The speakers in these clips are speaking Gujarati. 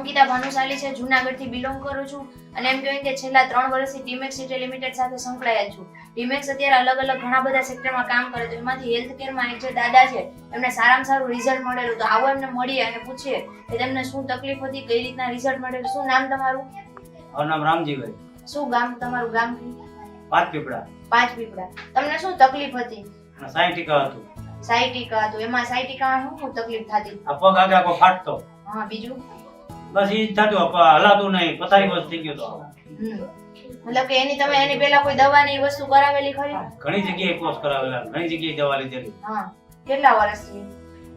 અંકિતા ભાનુશાલી છે જુનાગઢથી બિલોંગ કરું છું અને એમ કહેવાય કે છેલ્લા ત્રણ વર્ષથી ટીમેક્સ સિટી લિમિટેડ સાથે સંકળાયેલ છું. ટીમેક્સ અત્યારે અલગ અલગ ઘણા બધા સેક્ટરમાં કામ કરે છે. એમાંથી હેલ્થ કેરમાં એક જે દાદા છે એમને સારામાં સારું રિઝલ્ટ મળેલું તો આવો એમને મળીએ અને પૂછીએ કે તેમને શું તકલીફ હતી કઈ રીતના રિઝલ્ટ મળેલું શું નામ તમારું? મારું નામ રામજીભાઈ. શું ગામ તમારું ગામ? પાંચ પીપળા. પાંચ પીપળા. તમને શું તકલીફ હતી? સાયન્ટિકા હતું. સાયટિકા હતું. એમાં સાયટિકામાં શું તકલીફ થતી? પગ આગળ ફાટતો. હા બીજું? બસ ઈ થતું હલાતું નહીં પથારી બસ થઈ ગયો તો. મતલબ કે એની તમે એની પહેલા કોઈ દવાની વસ્તુ કરાવેલી ખરી? ઘણી જગ્યાએ કોર્સ કરાવેલા ઘણી જગ્યાએ દવા લીધેલી. હા. કેટલા વર્ષથી?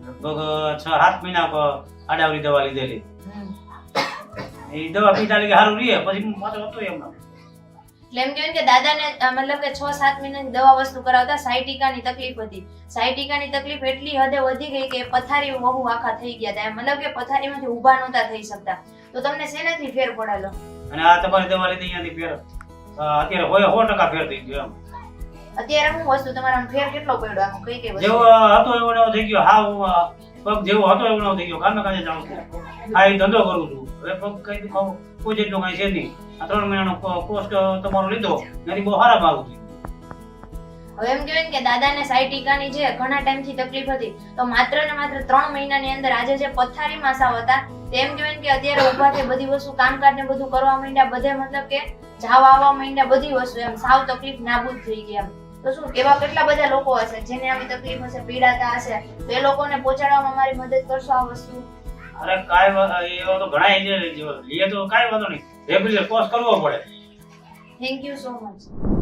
લગભગ છ સાત મહિના પ- આડાવરી દવા લીધેલી. એ દવા પીતા લાગે સારું રહીએ પછી પાછો હતો એમ. એટલે એમ કહેવાય કે દાદાને મતલબ કે છ સાત મહિનાની દવા વસ્તુ કરાવતા સાયટિકાની તકલીફ હતી. સાયટિકાની તકલીફ એટલી હદે વધી ગઈ કે પથારી બહુ આખા થઈ ગયા હતા. મતલબ કે પથારીમાંથી ઊભા નહોતા થઈ શકતા. તો તમને શેનાથી ફેર પડાલો અને આ તમારી દવા લીધી અહીંયાથી ફેર અત્યારે હોય સો ટકા ફેર થઈ ગયો એમ. અત્યારે હું વસ્તુ તમારા ફેર કેટલો પડ્યો? આમ કઈ કઈ જેવો હતો એવો થઈ ગયો. હા પગ જેવો હતો એવો થઈ ગયો. કામે કામે જાઉં છું. આ ઈ ધંધો કરું છું. હવે કઈ કોઈ જેટલો કઈ છે નહીં. આ ત્રણ મહિનાનો કોર્સ તમારો લીધો. એની બહુ સારા ભાવ છે. હવે એમ કહેવાય કે દાદાને સાયટિકાની જે ઘણા ટાઈમથી તકલીફ હતી, તો માત્ર ને માત્ર ત્રણ મહિનાની અંદર આજે જે પથારીમાં સાવ હતા તેમ કહેવાય કે અત્યારે ઊભા થઈ બધી વસ્તુ, કામકાજ ને બધું કરવા માંડ્યા, બધે મતલબ કે જાવ આવવા માંડ્યા, બધી વસ્તુ એમ, સાવ તકલીફ નાબૂદ થઈ ગઈ એમ. તો શું, એવા કેટલા બધા લોકો હશે જેને આવી તકલીફ હશે, પીડાતા હશે, તો એ લોકોને પહોંચાડવામાં મારી મદદ કરશો આ વસ્તુ? અરે કાંઈ એવો તો ઘણા જો લઈએ તો કાંઈ વાંધો નહીં. રેગ્યુલર કોર્સ કરવો પડે. Thank you so much